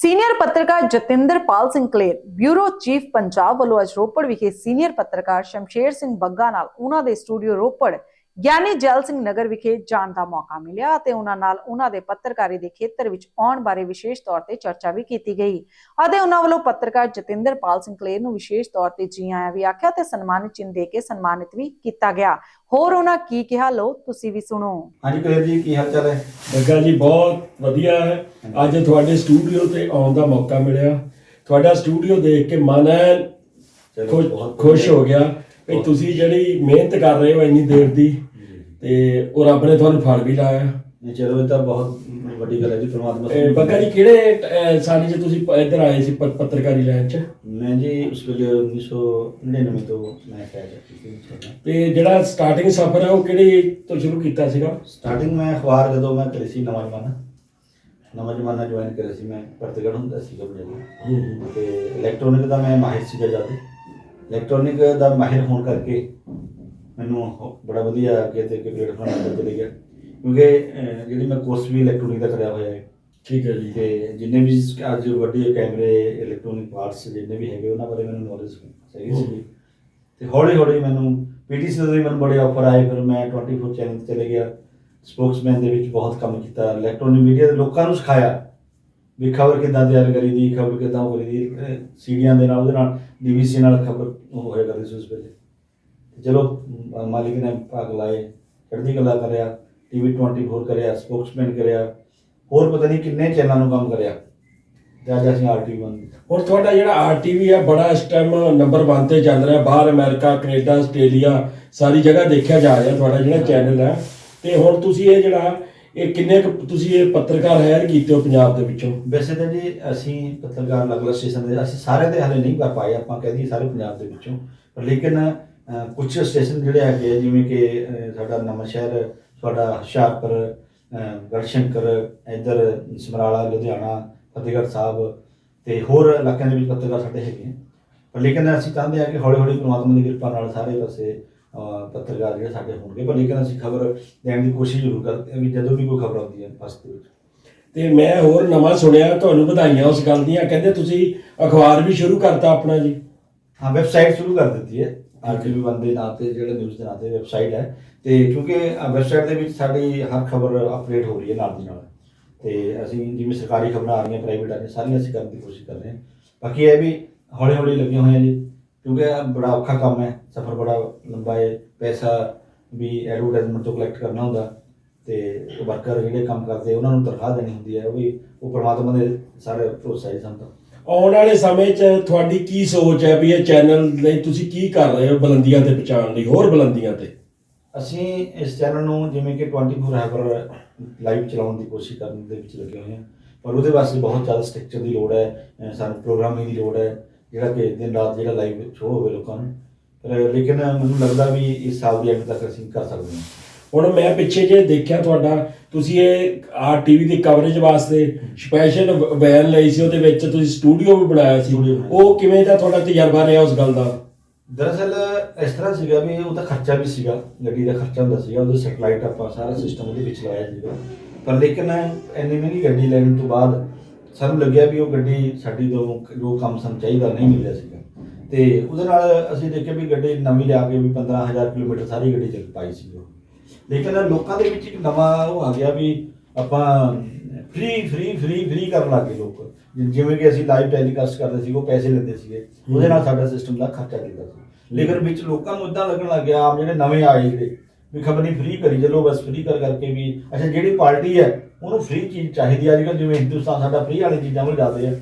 Senior ਪੱਤਰਕਾਰ Jatinderpal Singh Kaler, bureau chief Punjab ਵੱਲੋਂ ਅੱਜ ਰੋਪੜ ਵਿਖੇ ਸੀਨੀਅਰ ਪੱਤਰਕਾਰ ਸ਼ਮਸ਼ੇਰ ਸਿੰਘ ਬੱਗਾ ਨਾਲ ਉਹਨਾਂ ਦੇ ਸਟੂਡੀਓ ਰੋਪੜ ਗਿਆਨੀ ਜੈਲ ਸਿੰਘ ਨਗਰ ਵਿਖੇ ਜਾਣ ਦਾ ਮੌਕਾ ਮਿਲਿਆ ਅਤੇ ਉਹਨਾਂ ਨਾਲ ਉਹਨਾਂ ਦੇ ਪੱਤਰਕਾਰੀ ਦੇ ਖੇਤਰ ਵਿੱਚ ਆਉਣ ਬਾਰੇ ਵਿਸ਼ੇਸ਼ ਤੌਰ ਤੇ ਚਰਚਾ ਵੀ ਕੀਤੀ ਗਈ। ਅਤੇ ਉਹਨਾਂ ਵੱਲੋਂ ਪੱਤਰਕਾਰ ਜਤਿੰਦਰਪਾਲ ਸਿੰਘ ਕਲੇਰ ਨੂੰ ਵਿਸ਼ੇਸ਼ ਤੌਰ ਤੇ ਜੀ ਆਇਆਂ ਵੀ ਆਖਿਆ ਤੇ ਸਨਮਾਨਿਤ ਚਿੰਨ੍ਹ ਦੇ ਕੇ ਸਨਮਾਨਿਤ ਵੀ ਕੀਤਾ ਗਿਆ। ਹੋਰ ਉਹਨਾਂ ਕੀ ਕਿਹਾ? ਲੋ ਤੁਸੀਂ ਵੀ ਸੁਣੋ। ਹਾਂਜੀ ਕਲੇਰ ਜੀ ਕੀ ਹਾਲ ਚਾਲ ਹੈ? ਬੱਗਾ ਜੀ ਬਹੁਤ ਵਧੀਆ ਹੈ। ਅੱਜ ਤੁਹਾਡੇ ਸਟੂਡੀਓ ਤੇ ਆਉਣ ਦਾ ਮੌਕਾ ਮਿਲਿਆ। ਤੁਹਾਡਾ ਸਟੂਡੀਓ ਦੇਖ ਕੇ ਮਨ ਐਨ ਚਲੋ, ਖੁਸ਼- ਬਹੁਤ ਖੁਸ਼ ਵਧੀਆ। ਹੋ ਗਿਆ। ਵੀ ਤੁਸੀਂ ਜਿਹੜੀ ਮਿਹਨਤ ਕਰ ਰਹੇ ਹੋ ਇੰਨੀ ਦੇਰ ਦੀ ਤੇ ਉਹ ਰੱਬ ਨੇ ਤੁਹਾਨੂੰ ਫਲ ਵੀ ਲਾਇਆ। ਨਹੀਂ ਚਲੋ ਇਹ ਤਾਂ ਬਹੁਤ ਵੱਡੀ ਗੱਲ ਹੈ ਜੀ ਪ੍ਰਮਾਤਮਾ ਇਹ ਬੱਗਾ ਜੀ ਕਿਹੜੇ ਸਾਲ 'ਚ ਤੁਸੀਂ ਇੱਧਰ ਆਏ ਸੀ ਪੱਤਰਕਾਰੀ ਲਾਈਨ 'ਚ? ਮੈਂ ਜੀ ਉਸ ਵੇਲੇ 1999 ਤੋਂ ਮੈਂ ਕਹਿ ਤੇ ਜਿਹੜਾ ਸਟਾਰਟਿੰਗ ਸਫ਼ਰ ਹੈ ਉਹ ਕਿਹੜੀ ਤੋਂ ਸ਼ੁਰੂ ਕੀਤਾ ਸੀਗਾ? ਸਟਾਰਟਿੰਗ ਮੈਂ ਅਖਬਾਰ ਜਦੋਂ ਮੈਂ ਕਰੀ ਸੀ ਨਵਾਂ ਜਮਾਨਾ ਨਵਾਂ ਜਮਾਨਾ ਜੁਆਇਨ ਕਰਿਆ ਸੀ ਮੈਂ ਪਰਤਗੜ ਹੁੰਦਾ ਸੀ ਕਬਲੇ ਤੇ ਇਲੈਕਟ੍ਰੋਨਿਕ ਦਾ ਮੈਂ ਮਾਹਿਰ ਸੀਗਾ ਜਦ। ਇਲੈਕਟ੍ਰੋਨਿਕ ਦਾ ਮਾਹਿਰ ਹੋਣ ਕਰਕੇ ਮੈਨੂੰ ਬੜਾ ਵਧੀਆ ਅੱਗੇ ਤੇ ਅੱਗੇ ਪਲੇਟਫਾਰਮ ਤੇ ਚਲੇ ਗਿਆ। ਕਿਉਂਕਿ ਜਿਹੜੀ ਮੈਂ ਕੋਰਸ ਵੀ ਇਲੈਕਟ੍ਰੋਨਿਕ ਦਾ ਕਰਿਆ ਹੋਇਆ ਹੈ। ਠੀਕ ਹੈ ਜੀ। ਤੇ ਜਿੰਨੇ ਵੀ ਅੱਜ ਵੱਡੇ ਕੈਮਰੇ ਇਲੈਕਟ੍ਰੋਨਿਕ ਪਾਰਟਸ ਜਿੰਨੇ ਵੀ ਹੈਗੇ ਉਹਨਾਂ ਬਾਰੇ ਮੈਨੂੰ ਨੌਲੇਜ ਸਹੀ ਸੀ ਤੇ ਹੌਲੀ ਹੌਲੀ ਮੈਨੂੰ ਪੀਟੀਸੀ ਤੋਂ ਵੀ ਮੈਨੂੰ ਬੜੇ ਆਫਰ ਆਏ ਫਿਰ ਮੈਂ 24 ਚੈਨਲ ਤੇ ਚਲੇ ਗਿਆ। ਸਪੋਕਸਮੈਨ ਦੇ ਵਿੱਚ ਬਹੁਤ ਕੰਮ ਕੀਤਾ ਇਲੈਕਟ੍ਰੋਨਿਕ ਮੀਡੀਆ ਦੇ ਲੋਕਾਂ ਨੂੰ ਸਿਖਾਇਆ। ਵੀ ਖਬਰ ਕਿੱਦਾਂ ਤਿਆਰ ਕਰੀ ਦੀ, ਖਬਰ ਕਿੱਦਾਂ ਕਰੀ ਦੀ ਅਹ ਸੀਡੀਆਂ ਦੇ ਨਾਲ ਉਹਦੇ ਨਾਲ ਡੀਵੀਸੀ ਨਾਲ ਖਬਰ ਹੋਇਆ ਕਰਦੀ ਸੀ ਉਸ ਵੇਲੇ। ਚਲੋ ਮਾਲਿਕ ਨੇ ਭਾਗ ਲਾਏ, ਚੜ੍ਹਦੀ ਕਲਾ ਕਰਿਆ ਟੀਵੀ 24 ਕਰਿਆ ਸਪੋਕਸਮੈਨ ਕਰਿਆ, ਹੋਰ ਪਤਾ ਨਹੀਂ ਕਿੰਨੇ ਚੈਨਲਾਂ ਨੂੰ ਕੰਮ ਕਰਿਆ। ਤੇ ਅੱਜ ਅਸੀਂ ਆਰਟੀਵੀ ਬਣ ਹੁਣ ਤੁਹਾਡਾ ਜਿਹੜਾ ਆਰਟੀਵੀ ਹੈ ਬੜਾ ਇਸ ਟਾਈਮ ਨੰਬਰ 1 ਤੇ ਚੱਲ ਰਿਹਾ। ਬਾਹਰ ਅਮਰੀਕਾ, ਕੈਨੇਡਾ, ਆਸਟ੍ਰੇਲੀਆ, ਸਾਰੀ ਜਗ੍ਹਾ ਦੇਖਿਆ ਜਾ ਰਿਹਾ ਤੁਹਾਡਾ ਜਿਹੜਾ ਚੈਨਲ ਹੈ। ਤੇ ਹੁਣ ਤੁਸੀਂ ਇਹ ਜਿਹੜਾ ਇਹ ਕਿੰਨੇ ਕੁ ਤੁਸੀਂ ਇਹ ਪੱਤਰਕਾਰ ਹਾਇਰ ਕੀਤੇ ਹੋ ਪੰਜਾਬ ਦੇ ਵਿੱਚੋਂ? ਵੈਸੇ ਤਾਂ ਜੀ ਅਸੀਂ ਪੱਤਰਕਾਰ ਅਲੱਗ-ਅਲੱਗ ਸਟੇਸ਼ਨ ਦੇ ਅਸੀਂ ਸਾਰੇ ਦੇ ਹਲੇ ਨਹੀਂ ਕਰ ਪਾਏ ਆਪਾਂ ਕਹਿ ਦਈਏ ਸਾਰੇ ਪੰਜਾਬ ਦੇ ਵਿੱਚੋਂ। ਪਰ ਲੇਕਿਨ ਅਹ, ਕੁਝ ਸਟੇਸ਼ਨ ਜਿਹੜੇ ਹੈਗੇ ਆ, ਜਿਵੇਂ ਕਿ ਸਾਡਾ ਨਵਾਂ ਸ਼ਹਿਰ ਸਾਡਾ ਹੁਸ਼ਿਆਰਪੁਰ ਗੜਸ਼ੰਕਰ ਇੱਧਰ ਸਮਰਾਲਾ ਲੁਧਿਆਣਾ ਫਤਿਹਗੜ੍ਹ ਸਾਹਿਬ ਤੇ ਹੋਰ ਇਲਾਕਿਆਂ ਦੇ ਵਿੱਚ ਪੱਤਰਕਾਰ ਸਾਡੇ ਹੈਗੇ ਆ। ਪਰ ਲੇਕਿਨ ਅਸੀਂ ਚਾਹੁੰਦੇ ਹਾਂ ਕਿ ਹੌਲੀ-ਹੌਲੀ ਪ੍ਰਮਾਤਮਾ ਦੀ ਕਿਰਪਾ ਨਾਲ ਸਾਰੇ ਪਾਸੇ ਪੱਤਰਕਾਰ ਜਿਹੜੇ ਸਾਡੇ ਹੋਣਗੇ ਪਰ ਲੇਕਿਨ ਅਸੀਂ ਖਬਰ ਦੇਣ ਦੀ ਕੋਸ਼ਿਸ਼ ਜ਼ਰੂਰ ਕਰਦੇ ਹਾਂ ਵੀ ਜਦੋਂ ਵੀ ਕੋਈ ਖਬਰ ਆਉਂਦੀ ਹੈ ਬਸ ਦੇ ਵਿੱਚ। ਤੇ ਮੈਂ ਹੋਰ ਨਵਾਂ ਸੁਣਿਆ ਤੁਹਾਨੂੰ ਵਧਾਈਆਂ ਉਸ ਗੱਲ ਦੀਆਂ ਕਹਿੰਦੇ ਤੁਸੀਂ ਅਖਬਾਰ ਵੀ ਸ਼ੁਰੂ ਕਰਤਾ ਆਪਣਾ ਜੀ। ਹਾਂ ਵੈਬਸਾਈਟ ਸ਼ੁਰੂ ਕਰ ਦਿੱਤੀ ਹੈ। ਆਰਟੀਵੀ ਵਨ ਦੇ ਨਾਂ ਤੇ ਜਿਹੜਾ ਨਿਊਜ਼ ਦੇ ਨਾਂ ਤੇ ਵੈਬਸਾਈਟ ਹੈ। ਤੇ ਕਿਉਂਕਿ ਵੈਬਸਾਈਟ ਦੇ ਵਿੱਚ ਸਾਡੀ ਹਰ ਖਬਰ ਅਪਡੇਟ ਹੋ ਰਹੀ ਹੈ ਨਾਲ ਦੀ ਨਾਲ। ਤੇ ਅਸੀਂ ਜਿਵੇਂ ਸਰਕਾਰੀ ਖਬਰਾਂ ਆ ਰਹੀਆਂ ਪ੍ਰਾਈਵੇਟ ਆ ਰਹੀਆਂ ਸਾਰੀਆਂ ਅਸੀਂ ਕਰਨ ਦੀ ਕੋਸ਼ਿਸ਼ ਕਰ ਰਹੇ ਹਾਂ। ਬਾਕੀ ਇਹ ਵੀ ਹੌਲੀ ਹੌਲੀ ਲੱਗੇ ਹੋਏ ਹਾਂ ਜੀ ਕਿਉਂਕਿ ਇਹ ਬੜਾ ਔਖਾ ਕੰਮ ਹੈ ਸਫ਼ਰ ਬੜਾ ਲੰਬਾ ਹੈ ਪੈਸਾ ਵੀ ਐਡਵਰਟਾਈਜ਼ਮੈਂਟ ਤੋਂ ਕਲੈਕਟ ਕਰਨਾ ਹੁੰਦਾ ਤੇ ਵਰਕਰ ਜਿਹੜੇ ਕੰਮ ਕਰਦੇ ਉਹਨਾਂ ਨੂੰ ਤਨਖਾਹ ਦੇਣੀ ਹੁੰਦੀ ਹੈ ਉਹ ਵੀ ਉਹ ਪ੍ਰਮਾਤਮਾ ਦੇ ਸਾਰੇ ਭਰੋਸਾ ਹੈ ਸਾਨੂੰ ਤਾਂ। ਆਉਣ ਵਾਲੇ ਸਮੇਂ 'ਚ ਤੁਹਾਡੀ ਕੀ ਸੋਚ ਹੈ ਵੀ ਇਹ ਚੈਨਲ ਲਈ ਤੁਸੀਂ ਕੀ ਕਰ ਰਹੇ ਹੋ ਬੁਲੰਦੀਆਂ ਤੇ ਪਹੁੰਚਾਉਣ ਲਈ ਹੋਰ ਬੁਲੰਦੀਆਂ ਤੇ? ਅਸੀਂ ਇਸ ਚੈਨਲ ਨੂੰ ਜਿਵੇਂ ਕਿ 24 ਹਾਵਰ ਲਾਈਵ ਚਲਾਉਣ ਦੀ ਕੋਸ਼ਿਸ਼ ਕਰਨ ਦੇ ਵਿੱਚ ਲੱਗੇ ਹੋਏ ਹਾਂ ਪਰ ਉਹਦੇ ਵਾਸਤੇ ਬਹੁਤ ਜ਼ਿਆਦਾ ਸਟਰਕਚਰ ਦੀ ਲੋੜ ਹੈ ਸਾਨੂੰ ਪ੍ਰੋਗਰਾਮਿੰਗ ਦੀ ਲੋੜ ਹੈ ਜਿਹੜਾ ਕਿ ਦਿਨ ਰਾਤ ਜਿਹੜਾ ਲਾਈਵ ਸ਼ੋਅ ਹੋਵੇ ਲੋਕਾਂ ਨੂੰ ਪਰ ਲੇਕਿਨ ਮੈਨੂੰ ਲੱਗਦਾ ਵੀ ਇਸ ਸਾਲ ਦੀ ਐਂਡ ਤੱਕ ਅਸੀਂ ਕਰ ਸਕਦੇ ਹਾਂ। ਹੁਣ ਮੈਂ ਪਿੱਛੇ ਜੇ ਦੇਖਿਆ ਤੁਹਾਡਾ ਤੁਸੀਂ ਇਹ ਆਰ ਟੀਵੀ ਦੀ ਕਵਰੇਜ ਵਾਸਤੇ ਸਪੈਸ਼ਲ ਵੈਨ ਲਈ ਸੀ ਉਹਦੇ ਵਿੱਚ ਤੁਸੀਂ ਸਟੂਡੀਓ ਵੀ ਬਣਾਇਆ ਸੀ। ਉਹ ਕਿਵੇਂ ਦਾ ਤੁਹਾਡਾ ਤਜਰਬਾ ਰਿਹਾ ਉਸ ਗੱਲ ਦਾ? ਦਰਅਸਲ ਇਸ ਤਰ੍ਹਾਂ ਸੀਗਾ ਵੀ ਉਹਦਾ ਖਰਚਾ ਵੀ ਸੀਗਾ ਗੱਡੀ ਦਾ ਖਰਚਾ ਹੁੰਦਾ ਸੀਗਾ ਉਹਦੇ ਸੈਟਲਾਈਟ ਆਪਾਂ ਸਾਰਾ ਸਿਸਟਮ ਉਹਦੇ ਵਿੱਚ ਲਾਇਆ ਸੀਗਾ। ਪਰ ਲੇਕਿਨ ਇੰਨੀ ਮਹਿੰਗੀ ਗੱਡੀ ਲੈਣ ਤੋਂ ਬਾਅਦ ਸਾਨੂੰ ਲੱਗਿਆ ਵੀ ਉਹ ਗੱਡੀ ਸਾਡੀ ਤੋਂ ਜੋ ਕੰਮ ਸਾਨੂੰ ਚਾਹੀਦਾ ਨਹੀਂ ਮਿਲਿਆ ਸੀਗਾ। ਤੇ ਉਹਦੇ ਨਾਲ ਅਸੀਂ ਦੇਖਿਆ ਵੀ ਗੱਡੀ ਨਵੀਂ ਲਿਆ ਕੇ ਵੀ 15000 ਕਿਲੋਮੀਟਰ ਸਾਰੀ ਗੱਡੀ ਚੱਲ ਪਾਈ ਸੀ ਉਹ। ਲੇਕਿਨ ਲੋਕਾਂ ਦੇ ਵਿੱਚ ਇੱਕ ਨਵਾਂ ਉਹ ਆ ਗਿਆ ਵੀ ਆਪਾਂ ਫ੍ਰੀ ਫ੍ਰੀ ਫ੍ਰੀ ਫ੍ਰੀ ਕਰਨ ਲੱਗੇ ਲੋਕ। ਜਿਵੇਂ ਕਿ ਅਸੀਂ ਲਾਈਵ ਟੈਲੀਕਾਸਟ ਕਰਦੇ ਸੀ, ਉਹ ਪੈਸੇ ਲੈਂਦੇ ਸੀਗੇ। ਉਹਦੇ ਨਾਲ ਸਾਡਾ ਸਿਸਟਮ ਦਾ ਖਰਚਾ ਕੀਤਾ ਸੀ। ਲੇਕਿਨ ਵਿੱਚ ਲੋਕਾਂ ਨੂੰ ਇਦਾਂ ਲੱਗਣ ਲੱਗ ਗਿਆ ਆਪ ਜਿਹੜੇ ਨਵੇਂ ਆਏ ਜਿਹੜੇ ਵੀ ਖਬਰ ਨਹੀਂ ਫ੍ਰੀ ਕਰੀ ਚਲੋ ਬਸ ਫ੍ਰੀ ਕਰ ਕਰਕੇ ਵੀ, ਅੱਛਾ, ਜਿਹੜੀ ਪਾਰਟੀ ਹੈ, ਉਹਨੂੰ ਫ੍ਰੀ ਚੀਜ਼ ਚਾਹੀਦੀ ਹੈ। ਅੱਜ ਕੱਲ੍ਹ ਜਿਵੇਂ ਹਿੰਦੁਸਤਾਨ ਸਾਡਾ ਫ੍ਰੀ ਵਾਲੀ ਚੀਜ਼ਾਂ ਵੱਲ ਜਾਂਦੇ ਆ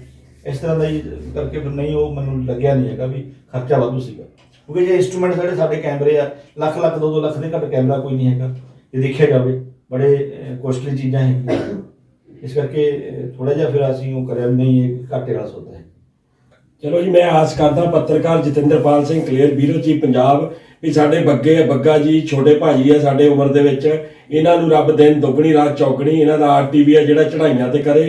ਇਸ ਤਰ੍ਹਾਂ ਦਾ ਹੀ ਕਰਕੇ ਫਿਰ ਨਹੀਂ, ਉਹ ਮੈਨੂੰ ਲੱਗਿਆ ਨਹੀਂ ਹੈਗਾ ਵੀ ਖਰਚਾ ਵਾਧੂ ਸੀਗਾ। ਕਿਉਂਕਿ ਜੇ ਇੰਸਟਰੂਮੈਂਟ ਜਿਹੜੇ ਸਾਡੇ ਕੈਮਰੇ ਆ, ਲੱਖ ਲੱਖ, ਦੋ ਦੋ ਲੱਖ ਦੇ ਘੱਟ ਕੈਮਰਾ ਕੋਈ ਨਹੀਂ ਹੈਗਾ। ਜੇ ਦੇਖਿਆ ਜਾਵੇ, ਬੜੇ ਕੋਸਟਲੀ ਚੀਜ਼ਾਂ ਹੈਗੀਆਂ। ਇਸ ਕਰਕੇ ਥੋੜਾ ਜਿਹਾ ਫਿਰ ਅਸੀਂ ਉਹ ਕਰਿਆ ਵੀ ਨਹੀਂ, ਇਹ ਘਾਟੇ ਵਾਲਾ ਸੌਦਾ ਹੈ। ਚਲੋ ਜੀ, ਮੈਂ ਆਸ ਕਰਦਾ ਪੱਤਰਕਾਰ ਜਤਿੰਦਰਪਾਲ ਸਿੰਘ ਕਲੀਅਰ ਬਿਊਰੋ ਚੀਫ ਪੰਜਾਬ, ਵੀ ਸਾਡੇ ਬੱਗੇ ਬੱਗਾ ਜੀ, ਛੋਟੇ ਭਾਜੀ ਆ ਸਾਡੇ ਉਮਰ ਦੇ ਵਿੱਚ। ਇਹਨਾਂ ਨੂੰ ਰੱਬ ਦਿਨ ਦੁੱਗਣੀ ਰਾਤ ਚੌਗਣੀ, ਇਹਨਾਂ ਦਾ ਆਰਟੀਵੀ ਆ ਜਿਹੜਾ ਚੜਾਈਆਂ ਤੇ ਕਰੇ।